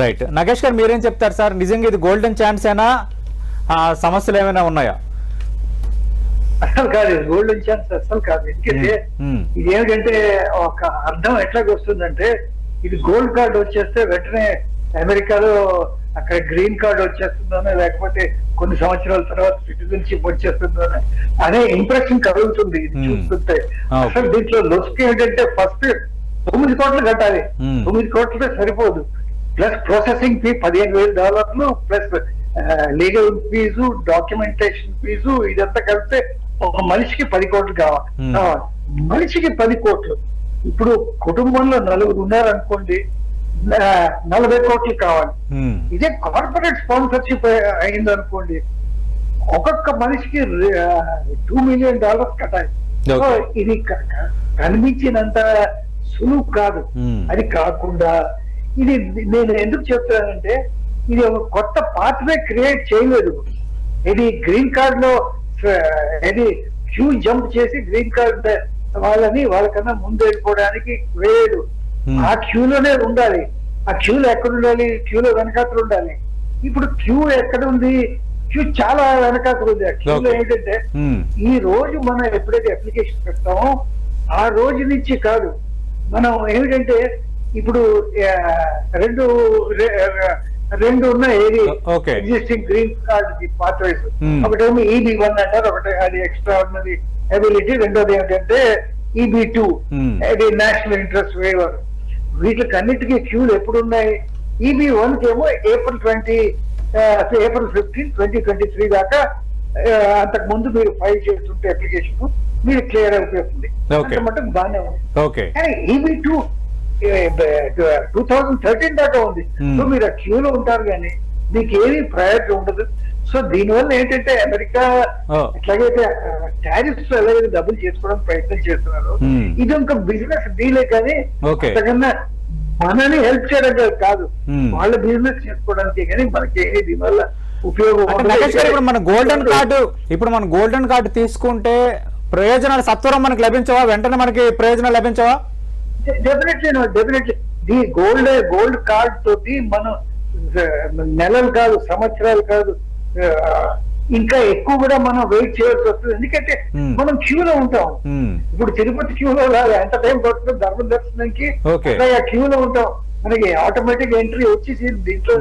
Right Nagesh గారు మీరేం చెప్తారు సార్? నిజంగా ఇది గోల్డెన్ ఛాన్స్ అయినా సమస్యలు ఏమైనా ఉన్నాయా? అసలు కాదు గోల్డెన్ ఛాన్స్ అసలు కాదు. ఎందుకంటే మ్మ్. ఇది ఏమిటంటే ఒక అర్థం ఎట్లాగ వస్తుందంటే ఇది గోల్డ్ కార్డ్ వచ్చేస్తే వెంటనే అమెరికాలో అక్కడ గ్రీన్ కార్డ్ వచ్చేస్తుందనో లేకపోతే కొన్ని సంవత్సరాల తర్వాత సిటిజన్షిప్ వచ్చేస్తుందనో అనే ఇంప్రెషన్ కలుగుతుంది ఇది మ్మ్. చూస్తుంటే. ఓకే. అసలు దీంట్లో లొస్కి ఏంటంటే ఫస్ట్ తొమ్మిది కోట్లు కట్టాలి. మ్మ్. తొమ్మిది కోట్లతో సరిపోదు. ప్లస్ ప్రాసెసింగ్ ఫీ పదిహేను వేల డాలర్లు plus legal fee documentation fee ఇదంతా కలిపితే ఒక మనిషికి పది కోట్లు కావాలి Hmm. మనిషికి పది కోట్లు ఇప్పుడు కుటుంబంలో నలుగురు ఉన్నారనుకోండి నలభై కోట్లు కావాలి మ్మ్. ఇదే కార్పొరేట్ స్పాన్సర్షిప్ అయింది అనుకోండి ఒక్కొక్క మనిషికి టూ మిలియన్ డాలర్స్ కట్టాలి. సో ఇది కనిపించినంత సులువు కాదు Hmm. అది కాకుండా ఇది నేను ఎందుకు చెప్తానంటే ఇది ఒక కొత్త పాత్వే క్రియేట్ చేయలేదు. ఇది గ్రీన్ కార్డ్లో ఇది క్యూ జంప్ చేసి గ్రీన్ కార్డ్ వాళ్ళని వాళ్ళకన్నా ముందు వెళ్ళిపోవడానికి వేయడు Hmm. ఆ క్యూలోనే ఉండాలి. ఆ క్యూలో ఎక్కడ ఉండాలి? క్యూలో వెనకాతలు ఉండాలి. ఇప్పుడు క్యూ ఎక్కడ ఉంది? క్యూ చాలా వెనకాతలు ఉంది. ఆ క్యూలో. ఏంటంటే మ్మ్. ఈ రోజు మనం ఎప్పుడైతే అప్లికేషన్ పెడతామో ఆ రోజు నుంచి కాదు. మనం ఏమిటంటే ఇప్పుడు రెండు రెండు ఉన్న ఏది. Existing green card pathways Hmm. ఒకటేమో ఈబీ వన్ అంటారు ఒకటి అది ఎక్స్ట్రా ఉన్నది అబిలిటీ రెండోది ఏమిటంటే ఈబీ టూ Hmm. అది నేషనల్ ఇంట్రెస్ట్ వేవర్ వీటికి అన్నిటికీ క్యూలు ఎప్పుడు ఉన్నాయి ఈబీ వన్కి ఏమో April twenty April fifteen twenty twenty three దాకా అంతకు ముందు మీరు ఫైల్ చేస్తుంటే అప్లికేషన్ మీరు క్లియర్ అయిపోతుంది బాగానే ఉంది. ఓకే కానీ EB two two thousand thirteen దాకా ఉంది. సో మీరు ఆ క్యూలో ఉంటారు కానీ మీకు ఏమీ ప్రయారిటీ ఉండదు సో దీనివల్ల ఏంటంటే అమెరికా. ఎట్లాగైతే టారిఫ్స్ ఎలాగైతే డబ్బులు చేసుకోవడానికి ప్రయత్నం చేస్తున్నారు. ఇది ఒక బిజినెస్ డీలే కానీ. అంతకన్నా మనని హెల్ప్ చేయడం కాదు. వాళ్ళ బిజినెస్ చేసుకోవడానికి కానీ మనకి దీనివల్ల ఉపయోగం మన గోల్డెన్ కార్డు ఇప్పుడు మన గోల్డెన్ కార్డు తీసుకుంటే ప్రయోజనాలు సత్వరం మనకు లభించవా వెంటనే మనకి ప్రయోజనాలు లభించవా definitely definitely the gold gold card తోటి మనం నెలలు కాదు సంవత్సరాలు కాదు ఇంకా ఎక్కువ కూడా మనం వెయిట్ చేయాల్సి వస్తుంది ఎందుకంటే Hmm. మనం క్యూలో ఉంటాం మ్మ్. ఇప్పుడు తిరుపతి క్యూలో కాదు ఎంత టైం పడుతుంది ధర్మ. అట్లాగే ఆ క్యూలో ఉంటాం మనకి ఆటోమేటిక్ ఎంట్రీ వచ్చేసి దీంట్లో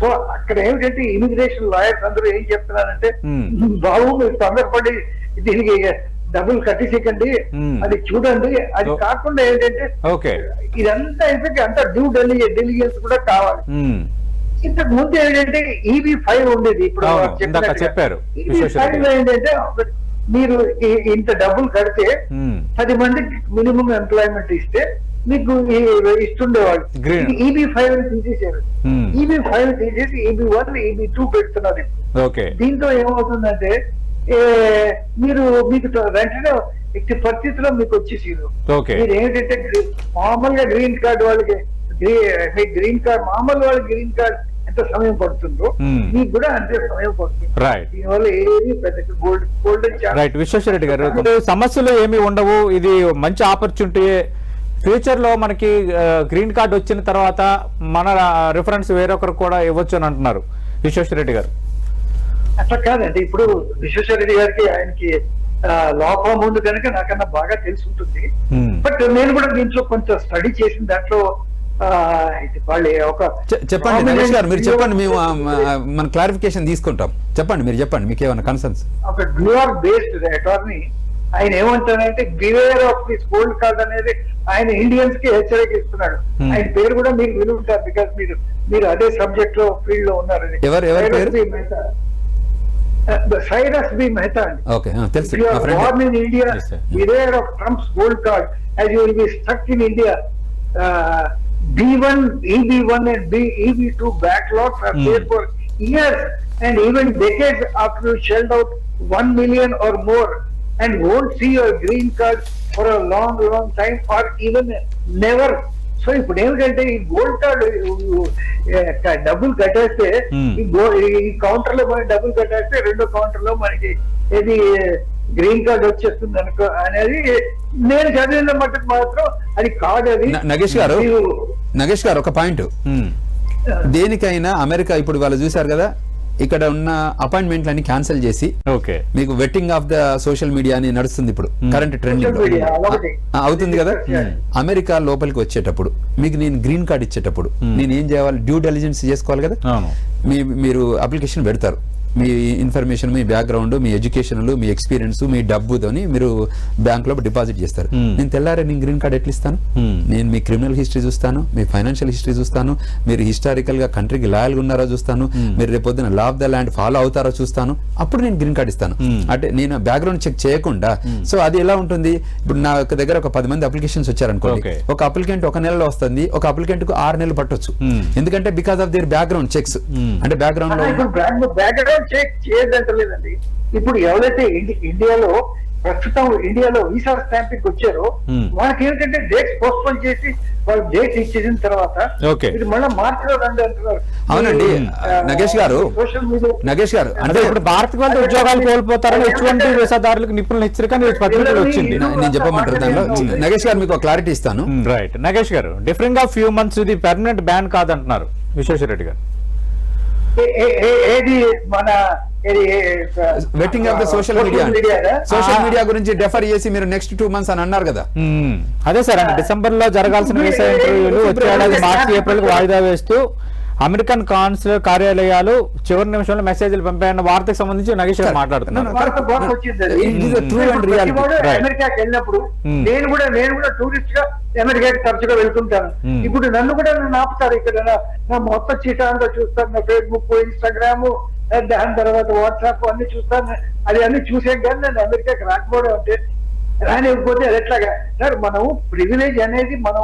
సో అక్కడ ఏమిటంటే ఇమిగ్రేషన్ లాయర్స్ అందరూ ఏం చెప్తున్నారంటే Hmm. బాబు మీరు తొందరపడి దీనికి డబ్బులు కట్టేసేకండి Hmm. అది చూడండి అది. కాకుండా ఏంటంటే ఇదంతా అయిపోయి అంతా డ్యూ డెలిగే డెలిగేన్స్ కూడా కావాలి మ్మ్. ఇంతకు ముందు ఏంటంటే ఈబీ ఫైవ్ ఉండేది ఇప్పుడు చెప్పారు, రెడ్డి. ఏంటంటే మీరు ఇంత డబ్బులు కడితే మ్మ్. పది మందికి మినిమం ఎంప్లాయ్మెంట్ ఇస్తే మీకు ఇస్తుండేవాళ్ళు. ఈబీ ఫైవ్ తీసేసారు. ఈబీ ఫైవ్ తీసేసి ఈబీ వన్ ఈబీ టూ పెడుతున్నారు దీంతో ఏమవుతుందంటే మీరు మీకు వెంటనే ఎట్టి పరిస్థితిలో మీకు వచ్చేసి ఓకే. మీరు ఏంటంటే మామూలుగా గ్రీన్ కార్డ్ వాళ్ళకి గ్రీన్ కార్డ్ మామూలు వాళ్ళకి గ్రీన్ కార్డ్ ఎంత సమయం పడుతుందో. మీకు కూడా అంతే సమయం పడుతుంది. దీనివల్ల ఏది పెద్ద గోల్డ్ గోల్డెన్ రైట్ విశ్వేశ్వరరెడ్డి గారు సమస్యలు ఏమి ఉండవు. ఇది మంచి ఆపర్చునిటీ. ఫ్యూచర్లో మనకి గ్రీన్ కార్డ్ వచ్చిన తర్వాత మన రిఫరెన్స్ వేరొకరు కూడా ఇవ్వచ్చు అని అంటున్నారు విశ్వేశ్వరరెడ్డి గారు. అట్లా కాదండి. ఇప్పుడు విశ్వేశ్వరరెడ్డి గారికి ఆయనకి లోపల ముందు కనుక నాకన్నా బాగా తెలిసి ఉంటుంది. Hmm. బట్ నేను కూడా దీంట్లో కొంచెం స్టడీ చేసిన దాంట్లో చెప్పండి నరేష్ గారు మీరు చెప్పండి మేము మన క్లారిఫికేషన్ తీసుకుంటాం. చెప్పండి మీరు చెప్పండి మీకు ఏమైనా కన్సర్న్స్ ఒక న్యూయార్క్ బేస్డ్ అటార్నీ ఆయన ఏమంటారంటే beware of this gold card అనేది ఆయన ఇండియన్స్కి హెచ్చరిక ఇస్తున్నాడు. Hmm. ఆయన పేరు కూడా మీరు విని ఉంటారు బికాస్ మీరు మీరు అదే సబ్జెక్ట్లో ఫీల్డ్లో ఉన్నారు ఎవరు- ఎవరి Uh, the Cyrus B. Mehta. Okay, uh, if you are born in India, beware of Trump's gold card, as you will be stuck in India. Uh, B1, EB1, and B, EB2 backlots are mm. there for years and even decades after you shell out one million or more and won't see your green card for a long, long time or even never so ఇప్పుడు ఏమిటంటే ఈ gold card డబ్బులు కట్టేస్తే Hmm. ఈ ఈ కౌంటర్లో మనకి డబ్బులు కట్టేస్తే రెండో కౌంటర్లో మనకి ఏది గ్రీన్ కార్డ్ వచ్చేస్తుంది అనుకో అనేది నేను చదివిన మట్టుకు మాత్రం అది కాదు అది నగేష్ గారు నగేష్ గారు ఒక పాయింట్. దేనికైనా అమెరికా ఇప్పుడు వాళ్ళు చూశారు కదా ఇక్కడ ఉన్న అపాయింట్మెంట్లన్నీ క్యాన్సిల్ చేసి ఓకే. మీకు vetting of the social media అని నడుస్తుంది ఇప్పుడు కరెంట్ ట్రెండింగ్ Social media, అలాగే. అవుతుంది కదా. అమెరికా లోపలికి వచ్చేటప్పుడు మీకు నేను గ్రీన్ కార్డ్ ఇచ్చేటప్పుడు నేను ఏం చేయాలి? డ్యూ డెలిజెన్స్ చేసుకోవాలి కదా? అవును. మీ మీరు అప్లికేషన్ పెడతారు. మీ ఇన్ఫర్మేషన్ మీ బ్యాక్గ్రౌండ్ మీ ఎడ్యుకేషన్లు మీ ఎక్స్పీరియన్స్ మీ డబ్బుతోని మీరు బ్యాంక్లో డిపాజిట్ చేస్తారు Hmm. నేను తెల్లారే నేను గ్రీన్ కార్డ్ ఎట్లా ఇస్తాను Hmm. నేను మీ క్రిమినల్ హిస్టరీ చూస్తాను మీ ఫైనాన్షియల్ హిస్టరీ చూస్తాను మీరు హిస్టారికల్గా కంట్రీకి లాయల్గా ఉన్నారో చూస్తాను మీరు రేపు పొద్దున law of the land follow అవుతారో చూస్తాను అప్పుడు నేను గ్రీన్ కార్డ్ ఇస్తాను Hmm. అంటే నేను బ్యాక్గ్రౌండ్ చెక్ చేయకుండా సో అది ఎలా ఉంటుంది ఇప్పుడు నా యొక్క దగ్గర ఒక పది మంది అప్లికేషన్స్ వచ్చారనుకోండి. ఒక అప్లికెంట్ ఒక నెలలో వస్తుంది ఒక అప్లికెంట్కు ఆరు నెలలు పట్టొచ్చు Hmm. ఎందుకంటే because of their background checks Hmm. అంటే బ్యాక్గ్రౌండ్లో బ్యాక్గ్రౌండ్ చెక్ చేయదంటలేదండి. ఇప్పుడు ఎవరైతే ఇండి- ఇండియాలో ప్రస్తుతం ఇండియాలో వీసా స్టాంపింగ్ వచ్చారో. వాళ్ళకి ఏంటంటే డేట్స్ పోస్ట్పోన్ చేసి వాళ్ళు డేట్ ఇచ్చేసిన తర్వాత. ఇది మళ్ళీ మార్చిలో రండి అంటున్నారు. అవునండి. నగేష్ గారు సోషల్ మీడియా నగేష్ గారు అంటే ఇప్పుడు భారత్ వాళ్ళు ఉద్యోగాలు కోల్పోతారని ఎటువంటి వీసాదారులకు నిపుణులు హెచ్చరిక అనేది పత్రికలు వచ్చింది. నేను చెప్పమంటారు దానిలో. నగేష్ గారు మీకు క్లారిటీ ఇస్తాను. రైట్. నగేష్ గారు డిఫరెంట్గా ఫ్యూ మంత్స్ ఇది పర్మనెంట్ బ్యాన్ కాదంటున్నారు. విశ్వేశ్వర రెడ్డి గారు. ఏది మన vetting of the social media social. Media గురించి డెఫర్ చేసి మీరు నెక్స్ట్ టూ మంత్స్ అని అన్నారు కదా. అదే సార్ డిసెంబర్లో జరగాల్సిన వీసా ఇంటర్వ్యూలు వచ్చే ఏడాది మార్చి ఏప్రిల్కు వాయిదా వేస్తూ అమెరికన్ కాన్సులర్ కార్యాలయాలు చివరి నిమిషంలో మెసేజ్లు పంపాయన్న వార్తకు సంబంధించి నగేష్ గారు మాట్లాడుతున్నారు. అమెరికాకి వెళ్ళినప్పుడు Hmm. నేను కూడా నేను కూడా టూరిస్ట్గా అమెరికాకి తరచుగా వెళ్తుంటాను. Hmm. ఇప్పుడు నన్ను కూడా నన్ను ఆపుతారు ఇక్కడ. నా- నా మొత్తం చీట అంతా చూస్తాను నా ఫేస్బుక్ ఇన్స్టాగ్రామ్ దాని తర్వాత వాట్సాప్ అన్ని చూస్తాను అది అన్ని చూసాం కానీ నేను అమెరికాకి రాకపోవడం అంటే రానివ్వకపోతే అది ఎట్లాగా? సార్ మనం ప్రివిలేజ్ అనేది మనం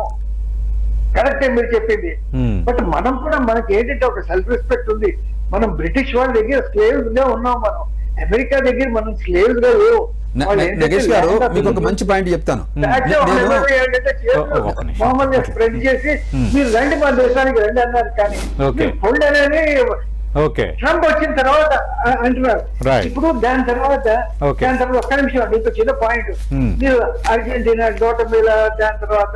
కరెక్టే మీరు చెప్పింది Hmm. బట్ మనం కూడా మనకి ఏంటంటే ఒక సెల్ఫ్ రెస్పెక్ట్ ఉంది మనం బ్రిటిష్ వాళ్ళ దగ్గర స్లేవ్స్గా ఉన్నాం మనం అమెరికా దగ్గర మనం స్లేవ్స్గా లేవు నగేష్ గారు మీకు ఒక మంచి పాయింట్ చెప్తాను. మామూలుగా స్ప్రెడ్ చేసి Hmm. మీరు రండి మన దేశానికి రండి అన్నారు కానీ. ఫుడ్ అనేది ఓకే ట్రంప్ వచ్చిన తర్వాత అంటున్నారు. ఇప్పుడు దాని తర్వాత. దాని తర్వాత ఒక్క నిమిషం అండి ఇంకో చిన్న పాయింట్ Hmm. మీరు అర్జెంటీనా గోటమిలా దాని తర్వాత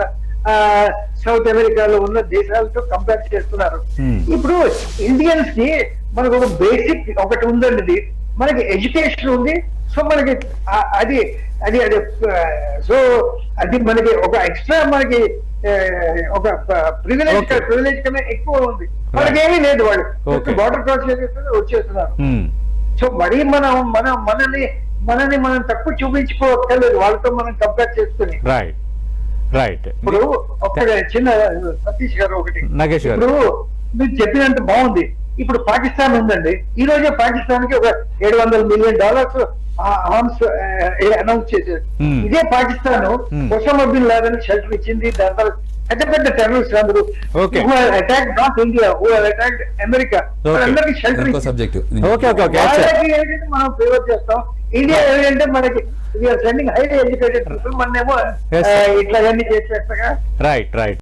సౌత్ అమెరికాలో ఉన్న దేశాలతో కంపేర్ చేస్తున్నారు Hmm. ఇప్పుడు ఇండియన్స్కి మనకు ఒక బేసిక్ ఒకటి ఉందండి. మనకి ఎడ్యుకేషన్ ఉంది సో మనకి అది అది అది సో అది మనకి ఒక ఎక్స్ట్రా మనకి ఒక ప్రివిలేజ్. ప్రివిలేజ్ కన్నా ఎక్కువ ఉంది మనకి ఏమీ లేదు వాళ్ళు. బార్డర్ క్రాస్ చేసేస్తున్నారు వచ్చేస్తున్నారు. సో మరీ మనం మన మనని మనని మనం తక్కువ చూపించుకోక్కర్లేదు వాళ్ళతో మనం కంపేర్ చేసుకుని రైట్ ఇప్పుడు ఒక చిన్న సతీష్ గారు ఒకటి. నగేష్ గారు. ఇప్పుడు మీరు చెప్పినంత బాగుంది. ఇప్పుడు పాకిస్తాన్ ఉందండి. ఈ రోజే పాకిస్తాన్కి ఒక ఏడు వందల మిలియన్ డాలర్స్ ఆర్మ్స్ అనౌన్స్ చేశారు. Hmm. ఇదే Pakistan Hmm. Osama bin Laden shelter ఇచ్చింది. దాని తర్వాత పెద్ద పెద్ద టెర్రరిస్ట్ అందరూ. Attack not India who attack America. వాళ్ళందరికీ షెల్టర్ ఇంకో subject okay okay okay sir వాళ్ళకి ఏంటంటే మనం ఫేవర్ చేస్తాం ఇండియా ఏంటంటే మనకి sending highly educated people sir. ఇట్లా అన్ని చేసేస్తాగా? Right right